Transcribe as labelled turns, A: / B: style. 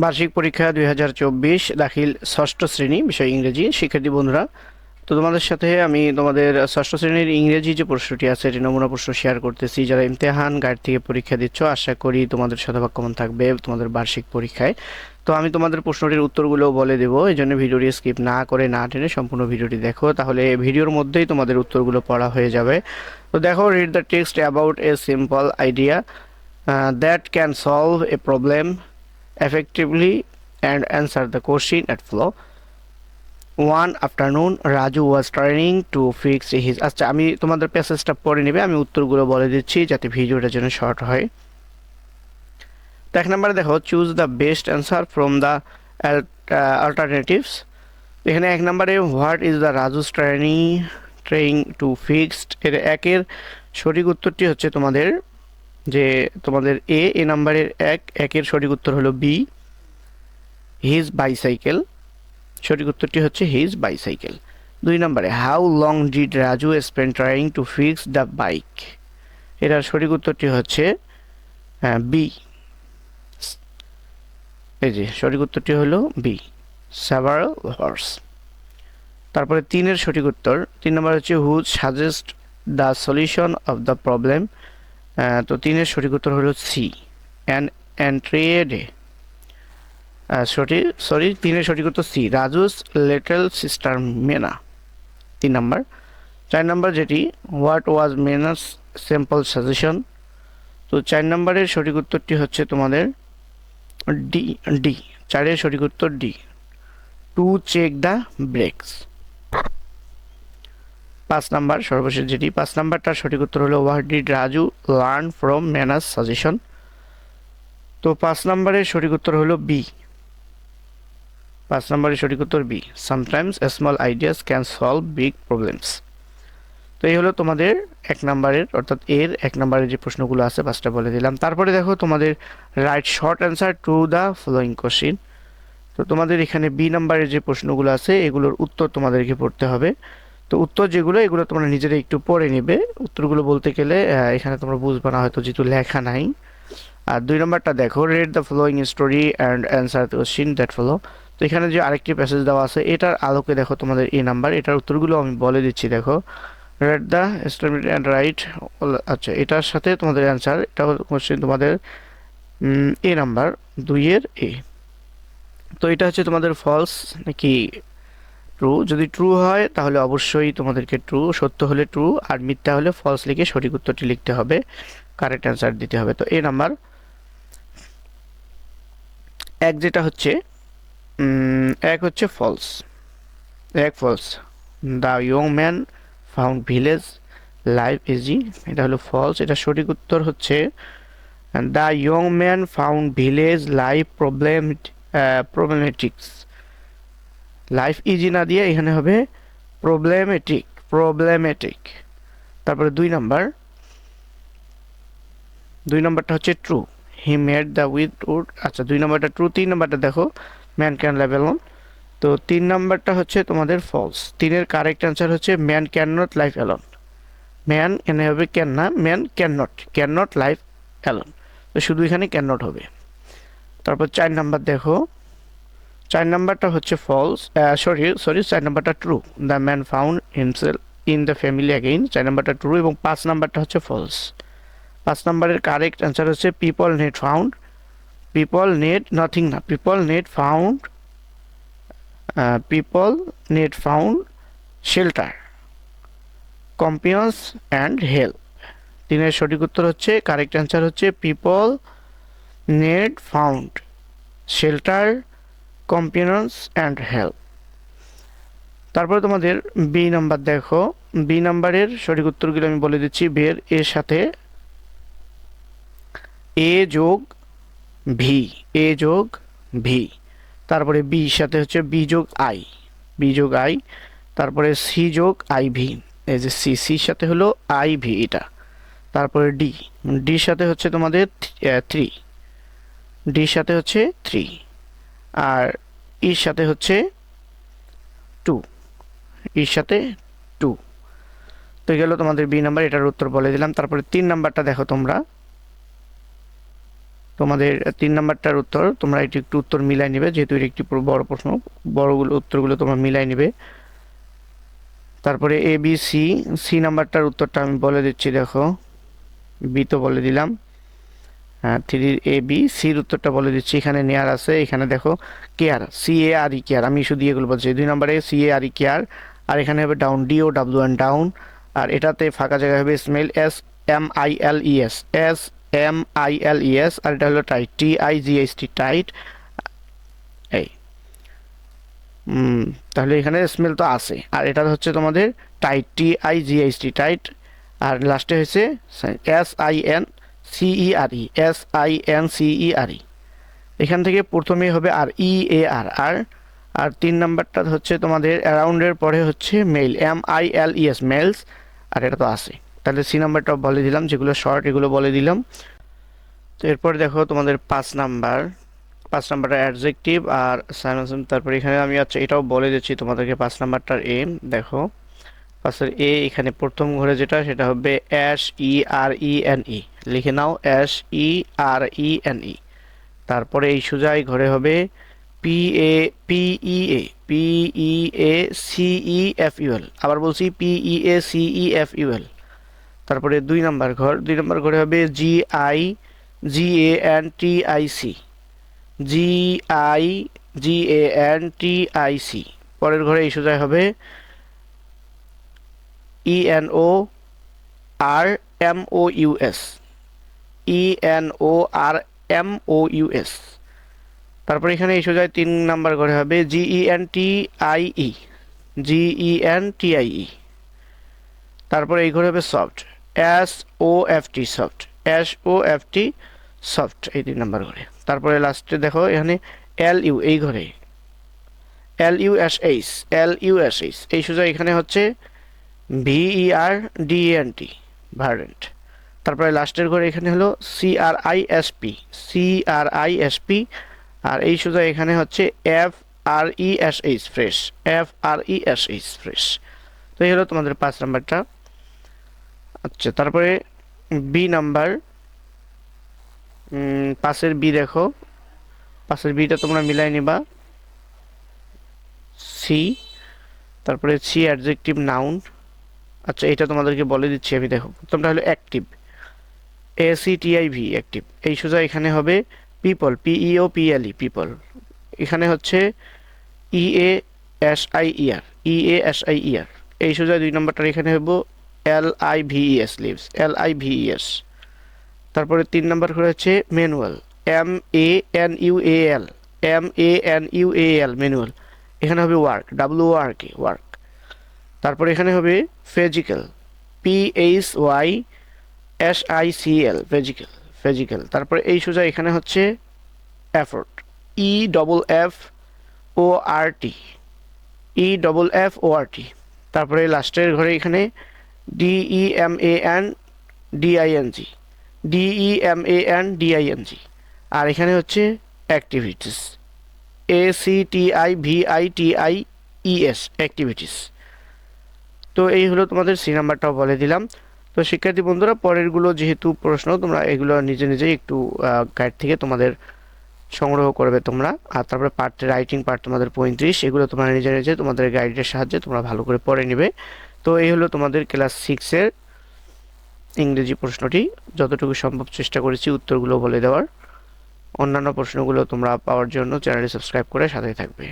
A: বার্ষিক পরীক্ষা দুই হাজার চব্বিশ, দাখিল ষষ্ঠ শ্রেণি, বিষয় ইংরেজি। শিক্ষার্থী বন্ধুরা, তো তোমাদের সাথে আমি তোমাদের ষষ্ঠ শ্রেণির ইংরেজি যে প্রশ্নটি আছে, এটি নমুনা প্রশ্ন শেয়ার করতেছি। যারা ইমতেহান গাইড থেকে পরীক্ষা দিচ্ছ, আশা করি তোমাদের শতভাগ কমন থাকবে তোমাদের বার্ষিক পরীক্ষায়। তো আমি তোমাদের প্রশ্নটির উত্তরগুলো বলে দেবো, এই জন্য ভিডিওটি স্কিপ না করে না টেনে সম্পূর্ণ ভিডিওটি দেখো, তাহলে ভিডিওর মধ্যেই তোমাদের উত্তরগুলো পড়া হয়ে যাবে। তো দেখো read the text about a simple idea that can solve a problem effectively and answer the question at flow. One afternoon, Raju was trying to fix his আচ্ছা আমি তোমাদের প্যাসেজটা পড়ে নেবে আমি উত্তরগুলো বলে দিচ্ছি যাতে ভিডিওটা যেন শর্ট হয়। তো এক নম্বরে দেখো choose the best answer from the alternatives এখানে এক নম্বরে what is the Raju's training trying to fixed এর একের সঠিক উত্তরটি হচ্ছে তোমাদের যে তোমাদের এ এ নাম্বারের এক, একের সঠিক উত্তর হলো বি হিজ বাইসাইকেল সঠিক উত্তরটি হচ্ছে হিজ বাইসাইকেল দুই নম্বরে how long did Raju spend trying to fix the bike এটার সঠিক উত্তরটি হচ্ছে বি এই যে, সঠিক উত্তরটি হলো বি সেভারাল হর্স তারপরে তিনের সঠিক উত্তর। তিন নম্বর হচ্ছে who suggest the solution of the problem তো তিনের সঠিক উত্তর হলো সি। অ্যান অ্যান্ট্রেডে সঠিক সরি তিনের সঠিক উত্তর সি। রাজুস লিটল সিস্টার মেনা তিন নম্বর। চার নম্বর যেটি what was Manas simple suggestion তো চার নম্বরের সঠিক উত্তরটি হচ্ছে তোমাদের ডি ডি চারের সঠিক উত্তর D to check the brakes পাঁচ নাম্বার, সর্বশেষ যেটি। পাঁচ নাম্বারটার সঠিক উত্তর হলো what did Raju learn from Manas suggestion তো পাঁচ নাম্বারের সঠিক উত্তর হলো বি পাঁচ নম্বরের সঠিক উত্তর B sometimes small ideas can solve big problems তো এই হলো তোমাদের এক নম্বরের, অর্থাৎ এর এক নম্বরের যে প্রশ্নগুলো আছে, পাঁচটা বলে দিলাম। তারপরে দেখো তোমাদের write short answer to the following question তো তোমাদের এখানে বি নাম্বারের যে প্রশ্নগুলো আছে, এগুলোর উত্তর তোমাদেরকে পড়তে হবে। তো উত্তর যেগুলো, এগুলো তোমরা নিজেরা একটু পড়ে নেবে। উত্তরগুলো বলতে গেলে এখানে তোমরা বুঝবে না, হয়তো যেহেতু লেখা নাই। আর দুই নম্বরটা দেখো read the following story and answer question that follow তো এখানে যে আরেকটি প্যাসেজ দেওয়া আছে, এটার আলোকে দেখো তোমাদের এই নাম্বার এটার উত্তরগুলো আমি বলে দিচ্ছি, দেখো। Read the story and write আচ্ছা এটার সাথে তোমাদের অ্যান্সার এটা কোশ্চেন তোমাদের এ নাম্বার দুইয়ের এ তো এটা হচ্ছে তোমাদের ফলস নাকি ট্রু যদি ট্রু হয়, তাহলে অবশ্যই তোমাদেরকে ট্রু সত্য হলে ট্রু আর মিথ্যা হলে ফলস লিখে সঠিক উত্তরটি লিখতে হবে কারেক্ট অ্যান্সার দিতে হবে। তো এ নাম্বার এক যেটা হচ্ছে এক হচ্ছে ফলস এক false the young man found village life easy এটা হলো ফলস এটা সঠিক উত্তর হচ্ছে the young man found village life problem problematic life easy না দিয়ে এখানে হবে প্রবলেমেটিক প্রবলেমেটিক তারপরে দুই নাম্বার দুই নাম্বারটা হচ্ছে true he made the with wood আচ্ছা দুই নাম্বারটা ট্রু তিন নাম্বারটা দেখো ম্যান ক্যান লেভেল অন তো তিন নাম্বারটা হচ্ছে তোমাদের ফলস তিনের কারেক্ট অ্যান্সার হচ্ছে man can not life alone man এনে হবে ক্যান না man can not can not life alone তো শুধু এখানে ক্যান নট হবে। তারপর চার নাম্বার দেখো। চার নাম্বারটা হচ্ছে ফলস সরি সরি চার নাম্বারটা true the man found himself in the family again চার নাম্বারটা ট্রু এবং পাঁচ নাম্বারটা হচ্ছে ফলস পাঁচ নাম্বারের কারেক্ট অ্যান্সার হচ্ছে people net found people net nothing না people net found people net found shelter companions and help তিনের সঠিক উত্তর হচ্ছে কারেক্ট অ্যান্সার হচ্ছে people net found shelter companions and help তারপরে তোমাদের বি নাম্বার দেখো। বি নাম্বারের সঠিক উত্তরগুলো আমি বলে দিচ্ছি। বের এর সাথে এ যোগ ভি এ যোগ ভি তারপরে বি সাথে হচ্ছে বি যোগ আই বি যোগ আই তারপরে সি যোগ আই ভি এই যে সি সির সাথে হলো আই ভি এটা। তারপরে ডি ডির সাথে হচ্ছে তোমাদের থ্রি ডির সাথে হচ্ছে থ্রি আর ইর সাথে হচ্ছে টু। ইর সাথে টু। তো গেল তোমাদের বি নাম্বার, এটার উত্তর বলে দিলাম। তারপরে তিন নাম্বারটা দেখো তোমরা। তোমাদের তিন নাম্বারটার উত্তর, তোমরা এটি একটু উত্তর মিলাই নেবে, যেহেতু এটি একটি বড় প্রশ্ন, বড়গুলো, উত্তরগুলো তোমরা মিলাই নেবে। তারপরে এ, বি, সি সি নাম্বারটার উত্তরটা আমি বলে দিচ্ছি, দেখো। বি তো বলে দিলাম। হ্যাঁ থ্রি এ বি সির উত্তরটা বলে দিচ্ছি। এখানে নেয়ার আছে, এখানে দেখো care C A R E care আমি শুধু এগুলো বলছি। দুই নম্বরে C A R E care আর এখানে হবে down D O W N down আর এটাতে ফাঁকা জায়গা হবে smiles S M I L E S S M I L E S আর এটা হলো tight T I G S T tight এই। তাহলে এখানে স্মেল তো আছে। আর এটা হচ্ছে তোমাদের tight T I G H T tight আর লাস্টে হয়েছে S I N C E R E S I N C E R E এখান থেকে প্রথমে হবে আর ই এ আর আর আর তিন নাম্বারটা হচ্ছে তোমাদের অ্যারাউন্ডের পরে হচ্ছে miles M I L E S miles আর এটা তো আছে। তাহলে সি নাম্বারটা বলে দিলাম, যেগুলো শর্ট এগুলো বলে দিলাম। তো এরপর দেখো তোমাদের পাঁচ নাম্বার, পাঁচ নাম্বারটা অ্যাডজেক্টিভ আর সাইনোসিম, তারপর এখানে আমি আচ্ছা এটাও বলে দিচ্ছি তোমাদেরকে পাঁচ নাম্বারটার এ দেখো। পাঁচের এ এখানে প্রথম ঘরে যেটা, সেটা হবে এস ই আর ই এন ই লিখে নাও এস ই আর ই এন ই তারপরে এই সোজাই ঘরে হবে P A P E A P E A C E F U L আবার বলছি P E A C E F U L তারপরে দুই নাম্বার ঘর, দুই নাম্বার ঘরে হবে G I G A N T I C G I G A N T I C পরের ঘরে এই সোজায় হবে E N O R M O U S E N O R M O U S তারপর এখানে এই সোজায় তিন নাম্বার ঘরে হবে G E N T I E G E N T I E তারপরে এই ঘরে হবে soft S O F T soft S O F T soft এই তিন নাম্বার ঘরে। তারপরে লাস্টে দেখো এখানে এল ইউ এই ঘরে। L U S H L U S H এই সোজা এখানে হচ্ছে ভিই আর ডি এন টি ভার্ডেন্ট তারপরে লাস্টের ঘরে এখানে হলো C R I S P C R এই সোজা এখানে হচ্ছে F R E S H fresh F R E S H fresh তো এই হলো তোমাদের পাঁচ নাম্বারটা। আচ্ছা তারপরে বি নাম্বার। পাশের বি দেখো। পাশের বিটা তোমরা মিলাই নিবা। সি তারপরে সি অ্যাডজেক্টিভ নাউন আচ্ছা এটা তোমাদেরকে বলে দিচ্ছি, আমি দেখো, প্রথমটা হলো active A C T I V active এই সোজা এখানে হবে পিপল পিইও পিএলই পিপল এখানে হচ্ছে E A S I E R E A S I E R এই সোজা দুই নম্বরটার এখানে হব L I V E S lives L I V E S তারপরে তিন নম্বর করে হচ্ছে manual M A N U A L M A N U A L manual এখানে হবে work W R K work তারপরে এখানে হবে physical P H Y S I C L physical physical. তারপরে এই সোজা এখানে হচ্ছে effort E double F O R T E double F O R T তারপরে লাস্টের ঘরে এখানে D E M A N D I N G D E M A N D I N G আর এখানে হচ্ছে activities A C T I V I T I E S activities তো এই হলো তোমাদের সি নাম্বারটাও বলে দিলাম। তো শিক্ষার্থী বন্ধুরা, পরেরগুলো যেহেতু প্রশ্ন, তোমরা এগুলো নিজে নিজেই একটু গাইড থেকে তোমাদের সংগ্রহ করবে তোমরা। আর তারপরে পার্ট রাইটিং পার্ট তোমাদের পঁয়ত্রিশ, এগুলো তোমরা নিজে নিজে তোমাদের গাইডের সাহায্যে তোমরা ভালো করে পড়ে নেবে। তো এই হলো তোমাদের ক্লাস সিক্সের ইংরেজি প্রশ্নটি। যতটুকু সম্ভব চেষ্টা করেছি উত্তরগুলো বলে দেওয়ার। অন্যান্য প্রশ্নগুলো তোমরা পাওয়ার জন্য চ্যানেলটি সাবস্ক্রাইব করে সাথে থাকবে।